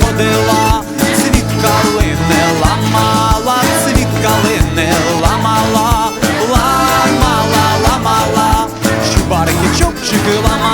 ходила, світ калини ламала, світ калини ламала, ламала, ламала, щубарки чубчики ламала.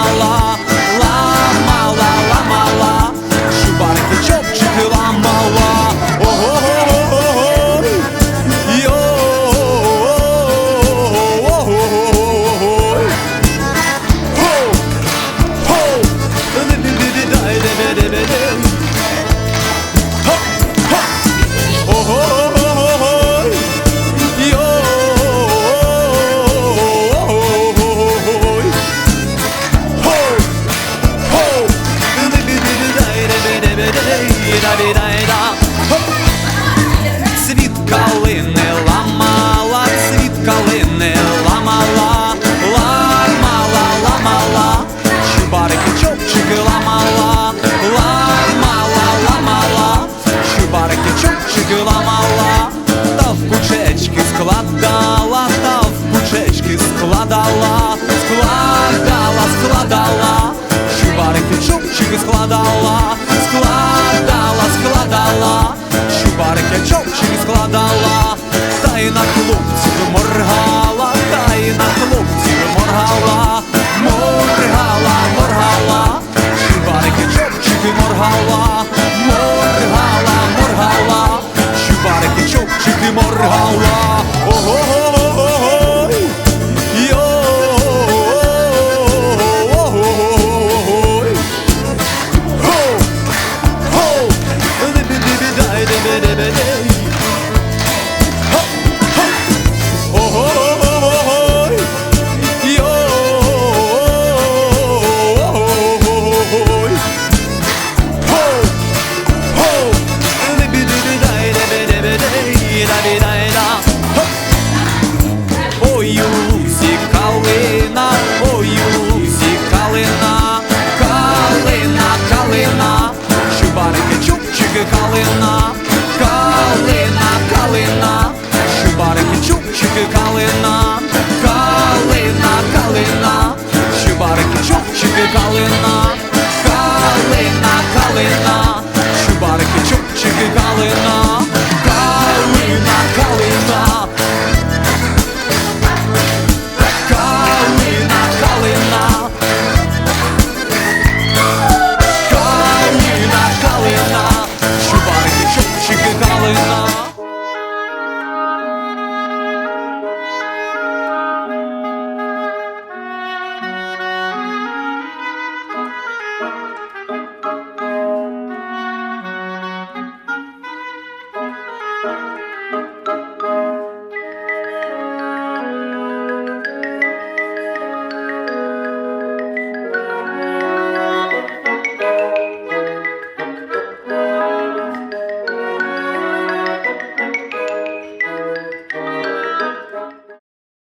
кубики складала, складала, складала, чубаркячок човчики складала, та й на хлопців моргала, та й на хлопців моргала, моргала, моргала, чубаркячок чи моргала, моргала, моргала, чубаркячок чи моргала.